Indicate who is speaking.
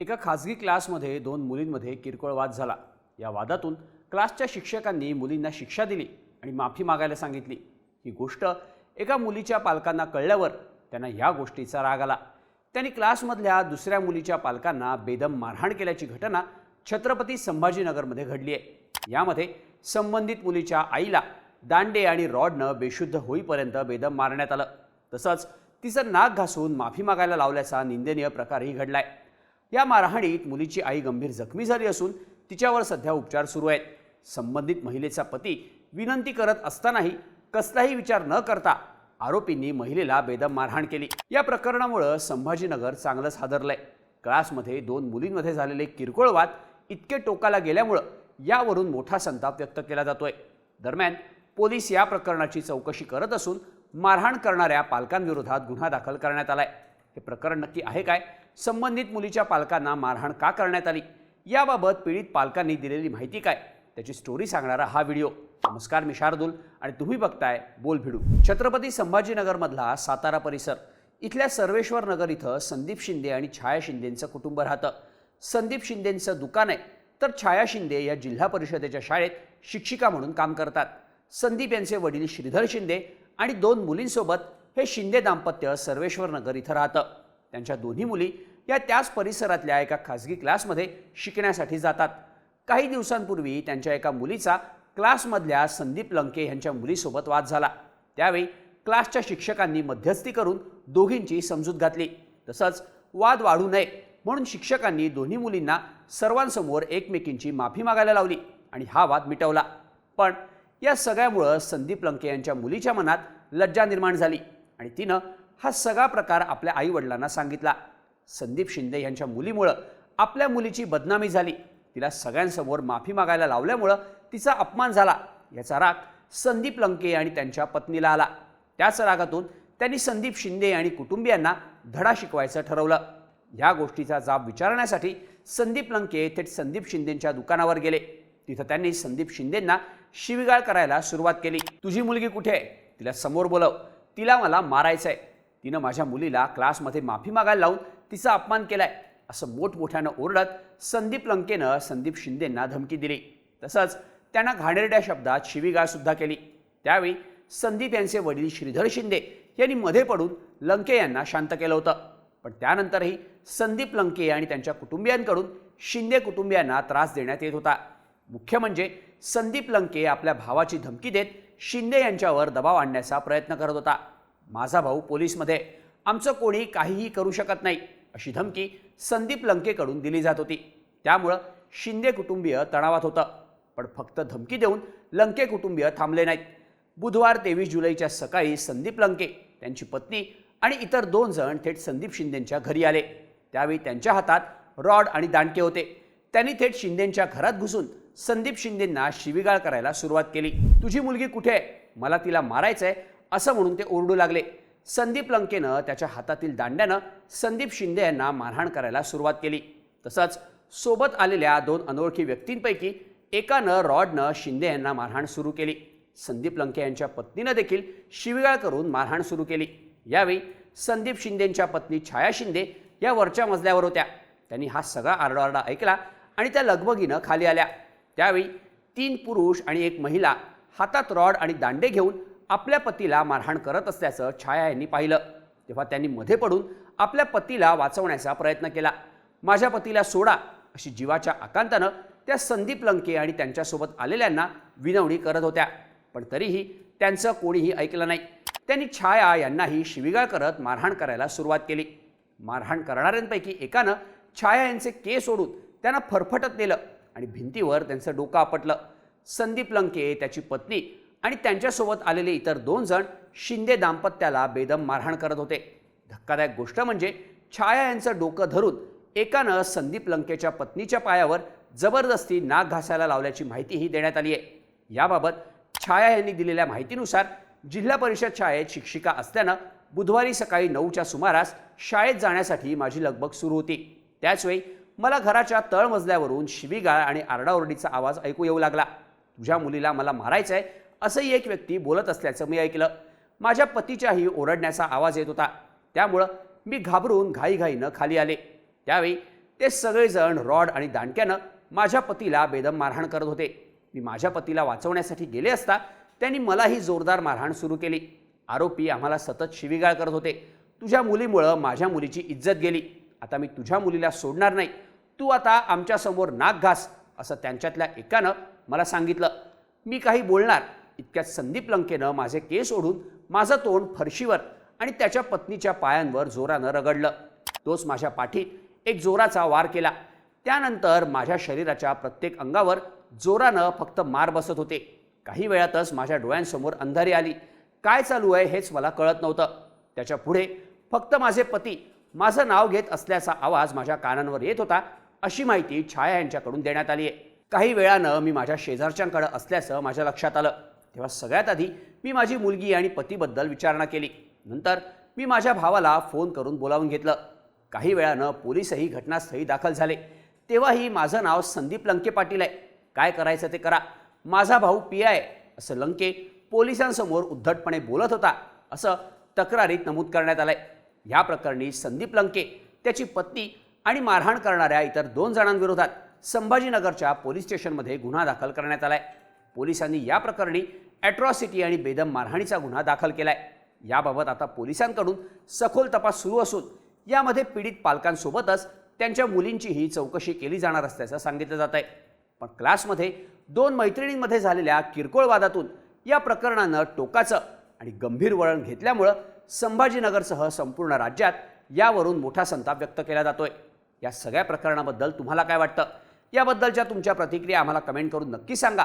Speaker 1: एका खाजगी क्लासमध्ये दोन मुलींमध्ये किरकोळ वाद झाला. या वादातून क्लासच्या शिक्षकांनी मुलींना शिक्षा दिली आणि माफी मागायला सांगितली. ही गोष्ट एका मुलीच्या पालकांना कळल्यावर त्यांना या गोष्टीचा राग आला. त्यांनी क्लासमधल्या दुसऱ्या मुलीच्या पालकांना बेदम मारहाण केल्याची घटना छत्रपती संभाजीनगरमध्ये घडली आहे. यामध्ये संबंधित मुलीच्या आईला दांडे आणि रॉडनं बेशुद्ध होईपर्यंत बेदम मारण्यात आलं. तसंच तिचं नाक घासून माफी मागायला लावल्याचा निंदनीय प्रकारही घडलाय. या मारहाणीत मुलीची आई गंभीर जखमी झाली असून तिच्यावर सध्या उपचार सुरू आहेत. संबंधित महिलेचा पती विनंती करत असतानाही कसलाही विचार न करता आरोपींनी महिलेला बेदम मारहाण केली. या प्रकरणामुळं संभाजीनगर चांगलंच हादरलंय. क्लासमध्ये दोन मुलींमध्ये झालेले किरकोळ वाद इतके टोकाला गेल्यामुळं यावरून मोठा संताप व्यक्त केला जातोय. दरम्यान पोलीस या प्रकरणाची चौकशी करत असून मारहाण करणाऱ्या पालकांविरोधात गुन्हा दाखल करण्यात आलाय. हे प्रकरण नक्की आहे काय? संबंधित मुलीच्या पालकांना मारहाण का करण्यात आली? याबाबत पीडित पालकांनी दिलेली माहिती काय? त्याची स्टोरी सांगणारा हा व्हिडिओ नमस्कार मी शार्दूल आणि तुम्ही बघताय बोल भिडू. छत्रपती संभाजीनगरमधला सातारा परिसर. इथल्या सर्वेश्वर नगर इथं संदीप शिंदे आणि छाया शिंदेंचं कुटुंब राहतं. संदीप शिंदेंचं दुकान आहे तर छाया शिंदे या जिल्हा परिषदेच्या शाळेत शिक्षिका म्हणून काम करतात. संदीप यांचे वडील श्रीधर शिंदे आणि दोन मुलींसोबत हे शिंदे दाम्पत्य सर्वेश्वर नगर इथं राहतं. त्यांच्या दोन्ही मुली या त्याच परिसरातल्या एका खाजगी क्लासमध्ये शिकण्यासाठी जातात. काही दिवसांपूर्वी त्यांच्या एका मुलीचा क्लासमधल्या संदीप लंके यांच्या मुलीसोबत वाद झाला. त्यावेळी क्लासच्या शिक्षकांनी मध्यस्थी करून दोघींची समजूत घातली. तसंच वाद वाढू नये म्हणून शिक्षकांनी दोन्ही मुलींना सर्वांसमोर एकमेकींची माफी मागायला लावली आणि हा वाद मिटवला. पण या सगळ्यामुळं संदीप लंके यांच्या मुलीच्या मनात लज्जा निर्माण झाली आणि तिनं हा सगळा प्रकार आपल्या आईवडिलांना सांगितला. संदीप शिंदे यांच्या मुलीमुळं आपल्या मुलीची बदनामी झाली. तिला सगळ्यांसमोर माफी मागायला लावल्यामुळं तिचा अपमान झाला. याचा राग संदीप लंके आणि त्यांच्या पत्नीला आला. त्याच रागातून त्यांनी संदीप शिंदे आणि कुटुंबियांना धडा शिकवायचं ठरवलं. या गोष्टीचा जाब विचारण्यासाठी संदीप लंके थेट संदीप शिंदेंच्या दुकानावर गेले. तिथं त्यांनी संदीप शिंदेंना शिवीगाळ करायला सुरुवात केली. तुझी मुलगी कुठे आहे? तिला समोर बोलव. तिला मला मारायचं आहे तिनं माझ्या मुलीला क्लासमध्ये माफी मागायला लावून तिचा अपमान केलाय. असं मोठमोठ्यानं ओरडत संदीप लंकेनं संदीप शिंदेंना धमकी दिली. तसंच त्यांना घाणेरड्या शब्दात शिवीगाळसुद्धा केली. त्यावेळी संदीप यांचे वडील श्रीधर शिंदे यांनी मध्ये पडून लंके यांना शांत केलं होतं. पण त्यानंतरही संदीप लंके आणि त्यांच्या कुटुंबियांकडून शिंदे कुटुंबियांना त्रास देण्यात येत होता. मुख्य म्हणजे संदीप लंके आपल्या भावाची धमकी देत शिंदे यांच्यावर दबाव आणण्याचा प्रयत्न करत होता. माझा भाऊ पोलीसमध्ये. आमचं कोणी काहीही करू शकत नाही. अशी धमकी संदीप लंकेकडून दिली जात होती. त्यामुळं शिंदे कुटुंबीय तणावात होतं. पण फक्त धमकी देऊन लंके कुटुंबीय थांबले नाहीत. बुधवार तेवीस जुलैच्या सकाळी संदीप लंके त्यांची पत्नी आणि इतर दोन जण थेट संदीप शिंदेंच्या घरी आले. त्यावेळी त्यांच्या हातात रॉड आणि दांडके होते. त्यांनी थेट शिंदेंच्या घरात घुसून संदीप शिंदेंना शिवीगाळ करायला सुरुवात केली. तुझी मुलगी कुठे आहे? मला तिला मारायचंय असं म्हणून ते ओरडू लागले. संदीप लंकेनं त्याच्या हातातील दांड्यानं संदीप शिंदे यांना मारहाण करायला सुरुवात केली. तसंच सोबत आलेल्या दोन अनोळखी व्यक्तींपैकी एकानं रॉडनं शिंदे यांना मारहाण सुरू केली. संदीप लंके यांच्या पत्नीनं देखील शिवीगाळ करून मारहाण सुरू केली. यावेळी संदीप शिंदेंच्या पत्नी छाया शिंदे या वरच्या मजल्यावर होत्या. त्यांनी हा सगळा आरडाओरडा ऐकला आणि त्या लगबगीनं खाली आल्या. त्यावेळी तीन पुरुष आणि एक महिला हातात रॉड आणि दांडे घेऊन आपल्या पतीला मारहाण करत असल्याचं छाया यांनी पाहिलं. तेव्हा त्यांनी मध्ये पडून आपल्या पतीला वाचवण्याचा प्रयत्न केला. माझ्या पतीला सोडा अशी जीवाच्या आकांतानं त्या संदीप लंके आणि त्यांच्यासोबत आलेल्यांना विनवणी करत होत्या. पण तरीही त्यांचं कोणीही ऐकलं नाही. त्यांनी छाया यांनाही शिवीगाळ करत मारहाण करायला सुरुवात केली. मारहाण करणाऱ्यांपैकी एकानं छाया यांचे केस ओढून त्यांना फरफटत नेलं आणि भिंतीवर त्यांचं डोकं आपटलं. संदीप लंके त्याची पत्नी आणि त्यांच्यासोबत आलेले इतर दोन जण शिंदे दाम्पत्याला बेदम मारहाण करत होते. धक्कादायक गोष्ट म्हणजे छाया यांचं डोकं धरून एकानं संदीप लंकेच्या पत्नीच्या पायावर जबरदस्ती नाक घासायला लावल्याची माहितीही देण्यात आली आहे याबाबत छाया यांनी दिलेल्या माहितीनुसार जिल्हा परिषद शाळेत शिक्षिका असल्यानं बुधवारी सकाळी नऊच्या सुमारास शाळेत जाण्यासाठी माझी लगबग सुरू होती. त्याचवेळी मला घराच्या तळमजल्यावरून शिवीगाळ आणि आरडाओरडीचा आवाज ऐकू येऊ लागला. तुझ्या मुलीला मला मारायचं आहे असंही एक व्यक्ती बोलत असल्याचं मी ऐकलं. माझ्या पतीच्याही ओरडण्याचा आवाज येत होता. त्यामुळं मी घाबरून घाईघाईनं खाली आले. त्यावेळी ते सगळेजण रॉड आणि दांडक्यानं माझ्या पतीला बेदम मारहाण करत होते. मी माझ्या पतीला वाचवण्यासाठी गेले असता त्यांनी मलाही जोरदार मारहाण सुरू केली. आरोपी आम्हाला सतत शिवीगाळ करत होते. तुझ्या मुलीमुळं माझ्या मुलीची इज्जत गेली. आता मी तुझ्या मुलीला सोडणार नाही. तू आता आमच्यासमोर नाक घास असं त्यांच्यातल्या एकानं मला सांगितलं. मी काही बोलणार इतक्यात संदीप लंकेनं माझे केस ओढून माझं तोंड फरशीवर आणि त्याच्या पत्नीच्या पायांवर जोरानं रगडलं. तोच माझ्या पाठीत एक जोराचा वार केला. त्यानंतर माझ्या शरीराच्या प्रत्येक अंगावर जोरानं फक्त मार बसत होते. काही वेळातच माझ्या डोळ्यांसमोर अंधारी आली. काय चालू आहे हेच मला कळत नव्हतं. त्याच्या पुढे फक्त माझे पती माझं नाव घेत असल्याचा आवाज माझ्या कानांवर येत होता अशी माहिती छाया यांच्याकडून देण्यात आली आहे काही वेळानं मी माझ्या शेजारच्यांकडं असल्याचं माझ्या लक्षात आलं. तेव्हा सगळ्यात आधी मी माझी मुलगी आणि पतीबद्दल विचारणा केली. नंतर मी माझ्या भावाला फोन करून बोलावून घेतलं. काही वेळानं पोलीसही घटनास्थळी दाखल झाले. तेव्हाही माझं नाव संदीप लंके पाटील आहे. काय करायचं ते करा. माझा भाऊ पी आय असं लंके पोलिसांसमोर उद्धटपणे बोलत होता असं तक्रारीत नमूद करण्यात आलंय. या प्रकरणी संदीप लंके त्याची पत्नी आणि मारहाण करणाऱ्या इतर दोन जणांविरोधात संभाजीनगरच्या पोलीस स्टेशनमध्ये गुन्हा दाखल करण्यात आलाय. पोलिसांनी या प्रकरणी ॲट्रॉसिटी आणि बेदम मारहाणीचा गुन्हा दाखल केला आहे याबाबत आता पोलिसांकडून सखोल तपास सुरू असून यामध्ये पीडित पालकांसोबतच त्यांच्या मुलींचीही चौकशी केली जाणार असल्याचं सांगितलं जात आहे पण क्लासमध्ये दोन मैत्रिणींमध्ये झालेल्या किरकोळ वादातून या प्रकरणानं टोकाचं आणि गंभीर वळण घेतल्यामुळं संभाजीनगरसह संपूर्ण राज्यात यावरून मोठा संताप व्यक्त केला जातोय. या सगळ्या प्रकरणाबद्दल तुम्हाला काय वाटतं? याबद्दलच्या तुमच्या प्रतिक्रिया आम्हाला कमेंट करून नक्की सांगा.